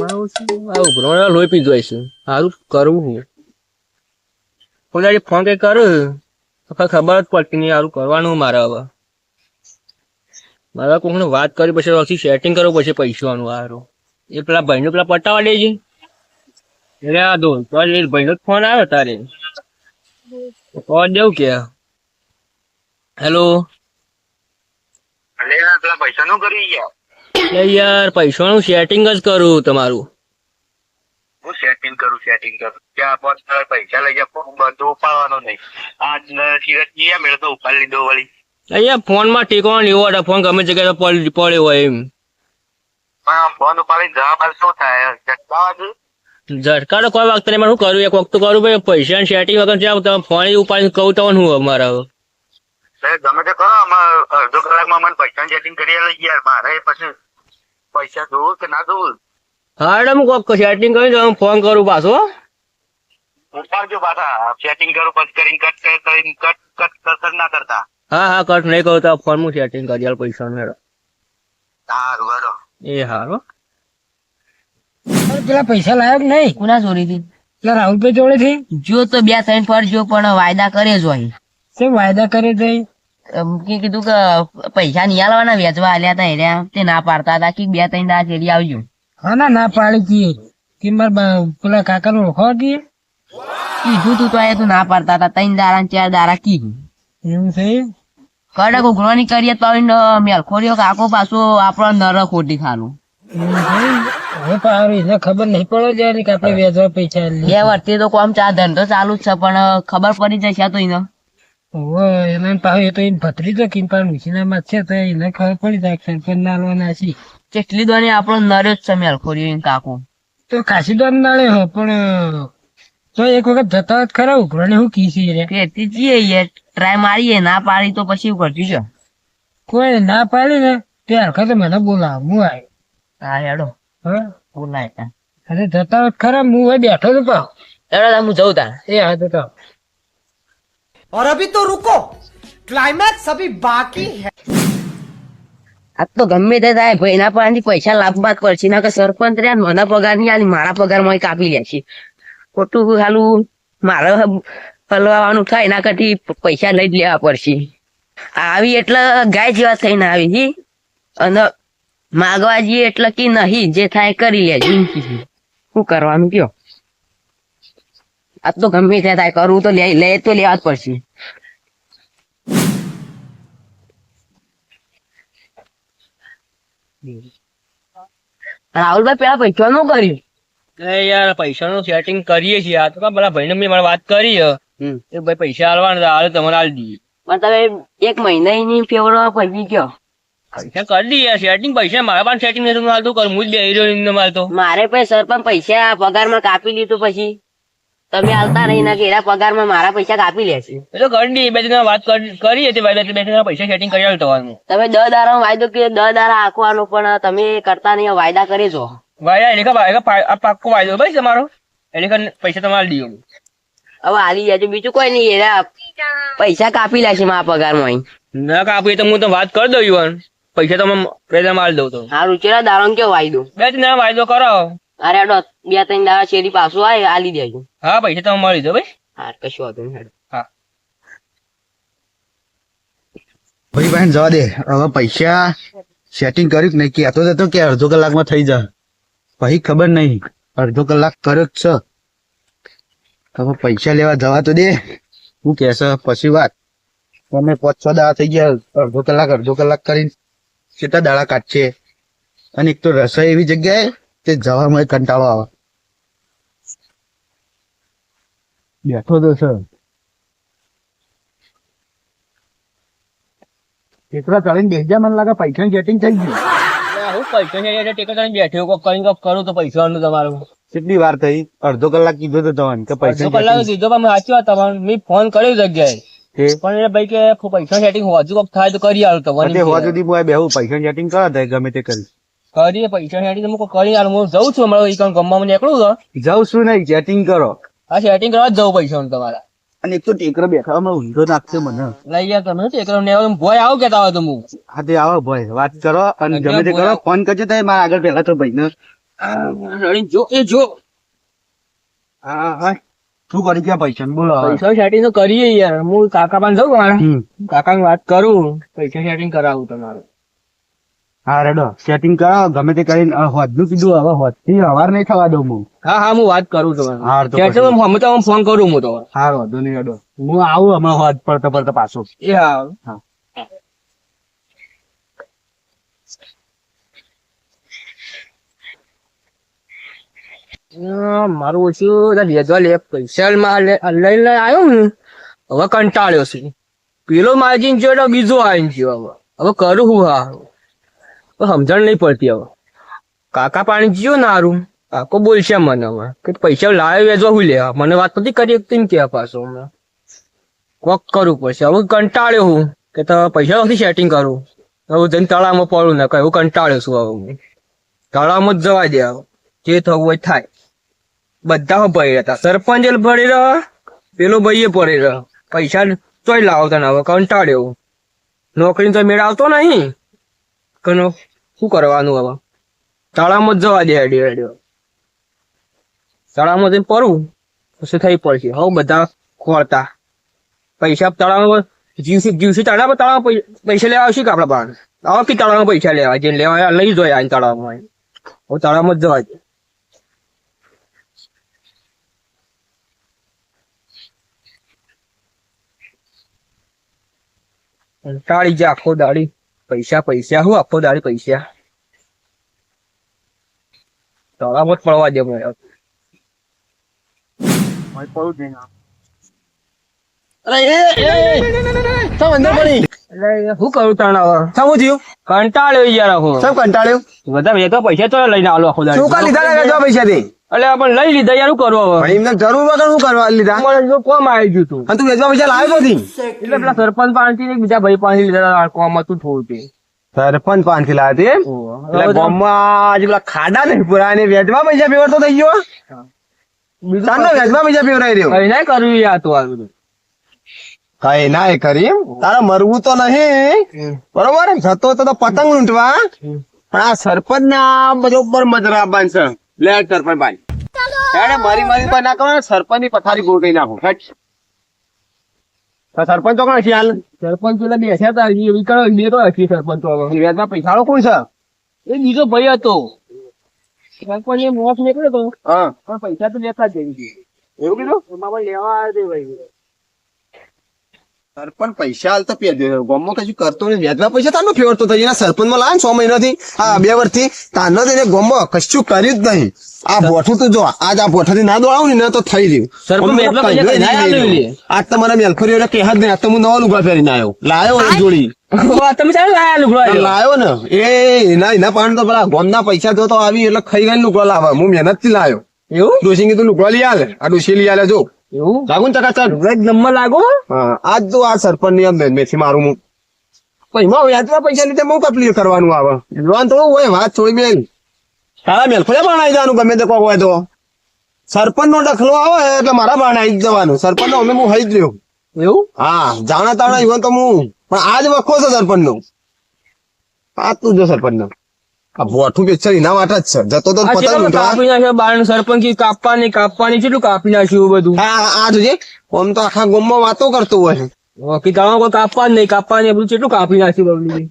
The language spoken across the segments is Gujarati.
લોહી પી જાય સારું કરવું હું. ફોન કઈ કરું? ખબર જ પડતી નહીં સારું કરવાનું મારે હવે. મારે કોઈને વાત કરી પછી પછી સેટિંગ કરવું પછી પૈસાનું સારું એ પેલા ભાઈનો પેલા પટાવા દેજે. એટલે આ દો તો એ ભાઈનો ફોન આવ્યો તારે. તો દેવું કે. હેલો. પેલા પૈસા નું કરી ગયા. એટલે યાર પૈસાનું સેટિંગ જ કરું તમારું. હું સેટિંગ કરું સેટિંગ કરું. ત્યાં પાંચ પૈસા લઈ જાવ બધું ઉપાડવાનો નહીં. આ સિરત ગયા મેળ તો ઉપાડી લીધો વળી. અહીંયા ફોનમાં ટેકવાનો લેવો હતો ફોન ગમે જગ્યાએ પડ- પડ્યો હોય એમ. ફોન ઉપાડી જવા બાદ શું થાય? જટકા વાગે? ઝટકા તો કોઈ વખત નહીં શું કરું? એક વખત કરું ભાઈ પૈસા સેટિંગ વગર જ્યાં તમે ફોન ઉપાડી કહું તો હું અમારે ગમે તે કરો અડધો કલાકમાં મને પૈસા સેટિંગ કરી લઈ ગયા મારે પછી પૈસા જોવું કે ના જોવું? હા એટલે હું કોક સેટિંગ કરી દઉં ફોન કરું પાછો હો. ઉપાડજો પાછા સેટિંગ કરું પછી કરીને કટ કરીને કટ કટ કટ ના કરતા. હા હા કટ નહીં કરું તો ફોન હું સેટિંગ કરી આલ પૈસાનું હેડો સારું બરો એ હારો પેલા પૈસા લાયક નહીં? કુના ચોરીથી પેલા રાહુલભાઈ જોડે થી જો તો બે ત્રણ પર જો પણ વાયદા કરે જ હોય. શું વાયદા કરે કે કીધું કે પૈસા નહીં આલવાના વેચવા આલ્યા હતા એર્યા. તે ના પાડતા હતા કે બે ત્રણ દાસ એડી આવજો. હા ના ના પાડી કીએ કે મારા પેલા કાકા નું ઓળખો કીએ કીધું તું તો એ તું ના પાડતા હતા. ત્રણ દારા ચાર દારા કીધું. એવું છે કડક ઉઘરાણી કરીએ તો આવીને ખોર્યો કાકો પાછો આપણો નર ખોટી ખાલું. ખબર નહીં પડે કે આપણે વેચવા પૈસા બે વર્ષથી તો કોમ ચા ધંધો ચાલુ જ છે પણ ખબર પડી જશે તો એને હવે એને પાછું એ તો એને ભત્રીજો કિંપાન ઉછીનામાં છે તો એને ખબર પડી જાય સરપંચ ના છે. કેટલી દોની આપણો નર્યો જ છે ખોરી એને કાકુ. તો ખાસી દોન નાળે હો પણ તો એક વખત જતા જ ખરા ઉઘરાને હું કીસી રે કેટલી જઈએ ટ્રાય મારીએ ના પાડી તો પછી કરતી છે. કોઈ ના પાડી ને તે હરખતે તો મને બોલાવ હું આય હા હેડો. હા? બોલાય અરે જતા જ ખરા હું હવે બેઠો તો પાવ એડો હું જઉં તાર એ હા તો તો और अभी तो रुको क्लाइमैक्स अभी बाकी है આ તો ગમે તે થાય ભાઈના પાસેથી પૈસા લાવવા જ પડશે ના કે સરપંચ રહ્યા ને મને પગાર નહીં આલી મારા પગાર માં કાપી લે છે ખોટું હાલું મારે હલવાનું થાય એના કરતી પૈસા લઈ જ લેવા પડશે આવી એટલે ગાય જેવા થઈને આવી છી અને માગવા જઈએ એટલે કે નહીં જે થાય કરી લેજો એમ કીધું. શું કરવાનું કયો આ તો ગમે તે થાય કરવું તો લે લે તો લેવા જ પડશે. રાહુલભાઈ પેલા પૈસા નું કર્યું યાર પૈસાનું સેટિંગ કરીએ છીએ. આ તો પેલા ભાઈ ભાઈને મેં વાત કરી. એ ભાઈ પૈસા આલવાના હાલે તમારે આલી દઈએ. પણ તમે એક મહિનાની ફેવરો પૈકી ગયો. પૈસા કરી દઈએ સેટિંગ પૈસા મારા પણ સેટિંગ નથી હાલતું કરું હું જ બે હીરો મારે તો મારે પછી સરપંચ પૈસા પગારમાં કાપી લીધું પછી. તમે હાલતા રહી ના એના પગારમાં મારા પૈસા કાપી લેશે. એટલે ગંડી બે જણા વાત કરી- હતી ભાઈ બે જણા પૈસા સેટિંગ કરી આલતો તમારું. તમે દ દારા વાયદો કે દ દારા આખવાનો પણ તમે કરતા નહીં વાયદા કરી છો. વાયદા એટલે ભાઈ પાક્કો વાયદો ભાઈ તમારો એટલે પૈસા તમારે દીયો હવે હાલી જાય બીજું કોઈ નહીં એના પૈસા કાપી લેશે મારા પગારમાં ના કાપીએ તો હું તો વાત કરી દઉં યુવાન પૈસા તમે પેલા મારી દઉં તો. હા રૂચેરા દારો કેવો વાયદો? બે જણા વાયદો કરાવો અરે હેડો બે ત્રણ દાડા શેરી પાછું આવે આલી દેજો. હા પૈસા તમે મળી દો ભાઈ. હા કશું વાંધો નહીં હેડો. ભાઈ બહેન જવા દે. હવે પૈસા સેટિંગ કર્યું કે નહીં? કહેતો હતો કે અડધો કલાકમાં થઈ જા પછી ખબર નહીં. અડધો કલાક કર્યો જ છે. હવે પૈસા લેવા જવા તો દે. શું કહેશે? પછી વાત. તમે પાંચ છ દાડા થઈ ગયા. અડધો કલાક અડધો કલાક કરીને કેટલા દાડા કાઢશે અને એક તો રસોઈ એવી જગ્યાએ કે જવામાં કંટાળો આવે. બેઠો તો સર ટેકરા ચડીને બેસી જાય મને લાગે પૈસા સેટિંગ થઈ ગયું હું પૈસા ની એટલે ટેકો કરીને બેઠ્યો કોક કરીને કોક કરું તો પૈસા નું તમારું. કેટલી વાર થઈ? અડધો કલાક કીધો તો તમને કે પૈસા અડધો કલાક કીધો પણ સાચી વાત તમારે. મેં ફોન કર્યો જગ્યાએ. પણ એ ભાઈ કે પૈસા સેટિંગ હોજુ કોક થાય તો કરી આલું તમને તમારે હોવા સુધી હું આ બેહું. પૈસા સેટિંગ કરા થાય ગમે તે કરી કરીએ પૈસા સેટિંગ તો કરી આલું. હું જઉં છું હમણાં ઈ ગમવા નીકળું છું. જાઉં છું નહીં સેટિંગ કરો. આ સેટિંગ કરવા જ જવું પૈસાનું તમારા. અને એક તો ટેકરો બેઠા હમણાં ઊંધો નાખશે મને. લઈ ગયા તમે એકલો ને ભોય આવો કેતા હોય તો હું હા તે આવો ભાઈ વાત કરો અને ગમે તે કરો ફોન કરજો તો મારા આગળ પેલા તો ભાઈને રડી જો એ જો. હા હા શું કરી ગયા પૈસા બોલો. પૈસા સેટિંગ તો કરીએ યાર. હું કાકા પાસે જાઉં મારા. કાકા વાત કરું. પૈસા સેટિંગ કરાવું તમારું. હા રેડો. સેટિંગ કરો. ગમે તે કરીને હોદનું કીધું હવે હોદથી હવાર નહીં થવા દઉં હું. હા હા હું વાત કરું તમારું હા તો. હું તો ફોન કરું હું તો હા વાંધો નહીં રેડો. હું આવું હમણાં હોદ પડતો પડતો પાછો. એ હા. હા. મારું ઓછું વેચવા લે. પૈસા લઈને આવ્યો ને હવે કંટાળ્યો છે. પેલો માર્જિન જોયો બીજો આવીને ગયો હવે. હવે કરું હું હા. સમજણ નહીં પડતી હવે. કાકા પાણી જીઓ ને હારું. કાકો બોલશે મને હવે. કે પૈસા લાવે વેચવા હું લેવા મને વાત નથી કરી એક કે પાછો હમણાં. કોક કરવું પડશે હવે કંટાળ્યો હું કે તો પૈસા નથી સેટિંગ કરું. હવે જઈને તળાવમાં પડું ને કઈ હું કંટાળ્યો છું હવે હું. તળાવમાં જ જવા દે જે થવું હોય થાય. બધા પડી હતા સરપંચ પડી રહ્યો પેલો ભાઈએ પડી રહ્યો પૈસા તોય લાવતા ને હવે કંટાળ્યો નોકરી તો મેળ આવતો નહીં. કનો શું કરવાનું હવે? તળામાં જ જવા દે હેડી હેડી તળામાં જઈને પડું પછી થઈ પડશે. હવે બધા ખોળતા. પૈસા તળાવમાં જીવસી જીવસી તળાવ તળાવ પૈસા લેવા આવશે કે આપડા પાસે? આવો કે તળાવમાં પૈસા લેવા જે લેવા લઈ જોઈએ આ તળાવમાં હવે તળાવમાં જ જવા દે. ટાળી જાય આખો દાડી. પૈસા પૈસા હું આખો દાડી પૈસા? તળાવમાં જ પડવા દે મને એટલે શું કરું તણાવ શું થયું? કંટાળ્યો યાર હું. સબ કંટાળ્યું? બધા તો પૈસા તો લઈને આલો આખો દાડી. શું કા લીધા પૈસા થી એટલે આપણે લઈ લીધા યાર શું કરવું હવે? એમને જરૂર વગર શું કરવા લીધા? મને કોમ આવી ગયું તું. તું વેચવા પૈસા લાવ્યો નથી એટલે પેલા સરપંચ પાસેથી ને બીજા ભાઈ પાસેથી લીધા કોમ હતું થોડું તે. સરપંચ પાંચથી લાવ્યા હતી એટલે આજે પેલા ખાડા ને પૂરા ને વેચવા પૈસા પેવર તો થઈ ગયો સાનો વેચવા પૈસા પીવરાઈ રહ્યો. કઈ ના કરવું યાર તો આ બધું. કઈ ના એ કરી તારા મરવું તો નહીં. બરોબર? જતો તો તો પતંગ લૂંટવા. પણ આ સરપંચ ના બરોબર મજરા બાંધશે લે સરપંચ ભાઈ. મારી મારી પર ના કરો સરપંચની પથારી ગોળ કરી નાખો. હેટ તો સરપંચ તો કોણ છે હાલ? સરપંચ પેલા બેસ્યા હતા એ વિકળ બે તો હશે સરપંચ વ્યાજમાં હવે પૈસા વાળો કોણ છે? એ બીજો ભાઈ હતો. સરપંચ એ મોત નીકળ્યો તો હા. પણ પૈસા તો લેતા જ જઈ. એવું કીધું? એમાં પણ લેવા આવ્યો ભાઈ. સરપંચ પૈસા હાલ તો પે ગામમાં કશું કરતો નહીં વ્યાજના પૈસા તાનો ફેવરતો થઈ એના સરપંચમાં લાવે ને મહિનાથી. આ બે વર્ષથી. તાનો એને ગામમાં કશું કર્યું જ નહીં. આ બોઠું તો જો આજ આ બોઠાથી ના દોડાવું ને તો થઈ રહ્યું. આજ તમારા મેલખોરી એટલે કહેત નહીં. આજ તો હું નવા લુગડા પહેરીને આવ્યો. લાયો જોડી. લાયા ને. એ એના એના પાણ તો પેલા ગોમના પૈસા જો તો આવી એટલે ખાઈ ગઈ લુગડો લાવે હું મહેનતથી લાયો. એવું? ડોસી કીધું લુગડો લઈ આલે. આ ડોસી લઈ આલે જો. એવું? લાગુ ને ચકાચક એક નંબર લાગો હા. આજ તો આ સરપંચની અંદર મેથી મારું હું. પછી માં વ્યાજમાં પૈસા લીધે હું કપલી કરવાનું આવે? લોન તો હોય વાત થોડી મેલ તારા મેલ ખોલે ભણાઈ જવાનું ગમે તે કોઈ હોય તો. સરપંચ નો ડખલો આવે એટલે મારા ભણાઈ આવી જવાનું. સરપંચ નો અમે હું હઈ જ રહ્યો. એવું? હા જાણા તાણા ઇવન તો હું. પણ આજ વખો છે સરપંચ નો આ તું જો સરપંચ નો બોઠું પેચર એના માટે જ છે. જતો તો પતંગ કાપી નાખ્યો? બારણ સરપંચી કાપવાની કાપવાની કેટલું કાપી નાખ્યું બધું? હા આ જોજે આમ તો આખા ગોમમાં વાતો કરતો હોય બાકી તારા કોઈ કાપવા જ નહીં કાપવા નહીં બધું કેટલું કાપી નાખ્યું બબલી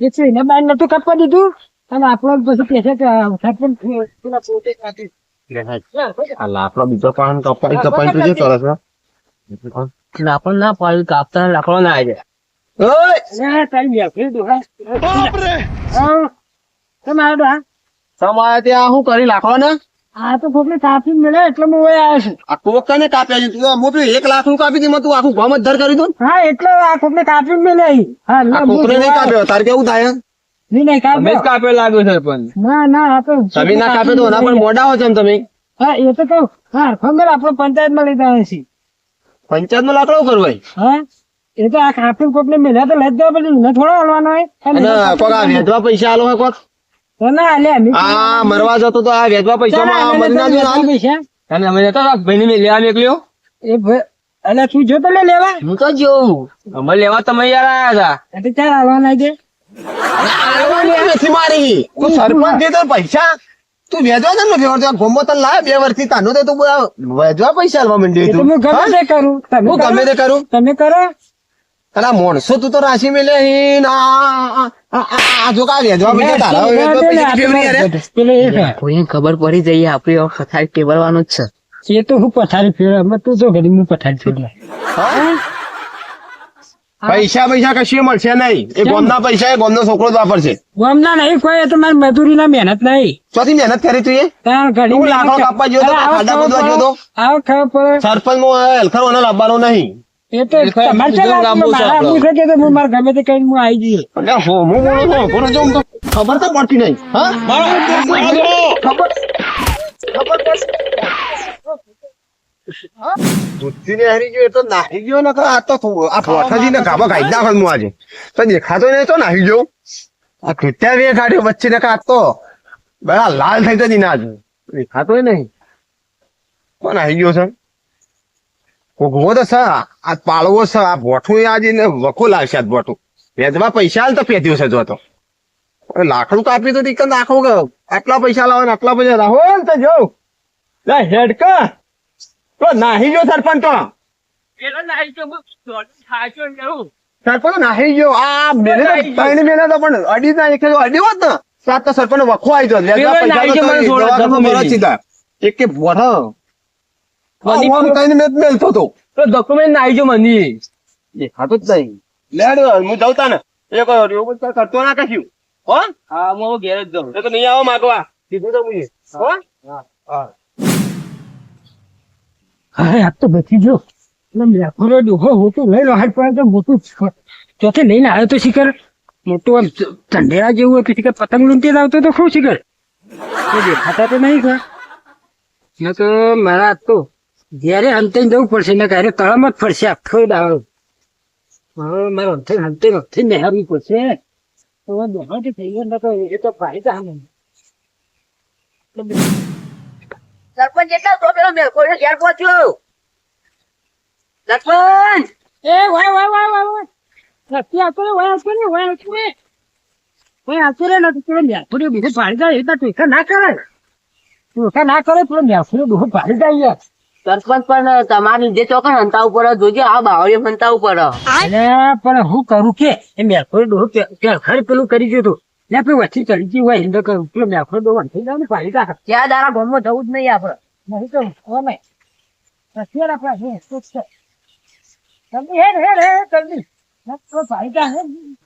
એ છે એને બાર નતું કાપવા દીધું. અને પછી કહે લાકડો બીજો પણ કપાઈ કપાઈ તો જે કરે છે લાકડો ના કાપતા લાકડો ના આવી? તમારે ત્યાં શું કરી લાકડો ને આ તો કોકને કાપી મળે એટલે હું ઓય આવ્યો છું આ ટોકા ને કાપ્યા છે તું એક લાખનું કાપી દીધું તું આખું ગામ જ ધર કરી દઉં હા એટલે આ કોકને કાપી મળે. હા આ ના, હું કોકરે નહીં કાપ્યો તારે કેવું થાય નહીં, નહીં, અમે જ કાપ્યો. કાપે લાગ્યો સરપંચ ના ના આ તો તમે ના કાપે તો એના પણ મોડા હો છો તમે. હા એ તો કહું. હા ખબર આપણે પંચાયતમાં છે. લાકડો કરવાય? હા એ તો આ કાપી કોકને મળ્યા તો લઈ જવા પડે. થોડો હલવાનો હોય. કોક આ પૈસા આલો હોય કોક? ના લે આ મરવા જતો તો આ વેધવા પૈસા માં ના દો પૈસા. અને અમે જતા હતા ભાઈ ને લેવા નીકળ્યો એ ભ- એટલે તું જો તો લેવા. હું તો જોઉં. અમે લેવા તમે યાર આયા હતા. એટલે ચાલ હાલવા નથી મારી. તું સરપંચ તો પૈસા? તું વેચવા છે ને વેચવા? ગોમો તને લાવે બે વર્ષથી તાનું તો તું વેચવા પૈસા આલવા માંડી તું હું ગમે તે કરું. હું ગમે તે કરું. તમે કરો. અને આ માણસો તું તો રાશિ મેલે હી. ને આ- આ- આ- આ- આ જો કા વેચવા પૈસા તારા વેચવા પૈસા કેવી યાર પેલો એ છે. કોઈને ખબર પડી જઈએ આપણે પથારી ટેબલવાનું જ છે. એ તો હું પથારી ફેર તું જો ઘડી હું પથારી ફેર પૈસા પૈસા કશું મળશે નહીં. એ ગોમના પૈસા એ ગોમનો છોકરો જ વાપરશે. ગોમના નહીં કોઈ તો મારી મજૂરી ના મહેનત નહીં. ચોથી મહેનત કરી તું એ? તું લાકડો કાપવા ખાડા ખોદવા. સરપંચ નો હેલખર ઓને લાવવાનો નહીં. એ તો તમારે મારે ગમે તે કઈ હું આવી જઈએ ખબર તો પડતી નહીં. ખબર? ખબર? બુદ્ધિ ને હારી ગયો તો નાહી ગયો ને આ તો આ પોઠાજી ને ગાભા ગાઈ નાખો હું આજે. તો દેખાતો નહીં તો નાહી ગયો. આ કૃત્યા વે કાઢ્યો વચ્ચે ને કાઢ તો લાલ થઈ જતી ના દેખાતો નહીં. કોણ નાહી ગયો છે. કોગવો તો છે. આ પાળવો છે. આ ભોઠું આજે ને વખો લાવશે આ ભોઠું. વેદમાં પૈસા હાલ તો પેટ્યું છે જો તો. હવે લાકડું કાપી તો તીકન નાખો આટલા પૈસા લાવો ને આટલા પૈસા લાવો. ને તો જો. લે, હેડકા. તો નાહી ગયો સરપંચ તો. પેલો. સરપંચ નાહી ગયો. આ મેલે ત્રણ તો પણ અડી ના એક અડી હોત ને સાત તો સરપંચ વખો આવી પૈસા ગયો મને. સીધા. એક કે મેં નાઈ જો મંદી દેખાતું જ નહીં. લેડ હું જાઉં તા ને એ કહો એવું કરતો ના કશું હો? હા હું ઘેર જ જાઉં. તો નહીં આવો માગવા. કીધું તો હા. આ તો બચી એટલે મેઘોરો ડોહો હોતું લઈ લો હાથ પડે મોટું ચોથે લઈને આવ્યો તો શિખર? મોટું આમ ચંડેરા જેવું હતું શિખર, પતંગ લૂંટી આવતો તો શું શિખર? દેખાતા તો નહીં ખા ન તો મારા તો જ્યારે અંતે જવું પડશે ને ક્યારે તળમ જ પડશે આખો દાડો. હવે મારે અંતે અંતે અંતે નિહાળવું પડશે. તો દોડો થઈ ગયો ન તો એ તો ફાયદા નહીં સરપંચ એટલા તો પેલો મેલકો ઘેર પહોંચ્યો. સરપંચ! એ વાય વાય વાય વાય વાય. નથી આવતો રે વાય આવતો રે વાય આવતો રે વાય આવતો રે નથી પેલો મેફુરી બીજું પાડી જાય એટલે ટોકા ના કરે. ટોકા ના કરે પેલો મેફુરી ડોહો પાડી જાય યાર. સરપંચ પણ તમારી જે ચોકન હંતાવું ઉપર જોજે આ બાવળી હંતાવું ઉપર. પણ હું કરું કે એ મેફુરી ડોહો પેલું કરી ગયું હતું ને પેલું વચ્ચે ચડી હોય હિન્દો કરું પેલો મેફુરી ડોહો વંઠી જાવ ને પાલિકા ત્યાં દારા ગામમાં જવું જ નહીં આપણે. નહીં તો અમે. રશિયા આપણા હે તો છે. જલ્દી હે હે હે જલ્દી. પાલિકા જાય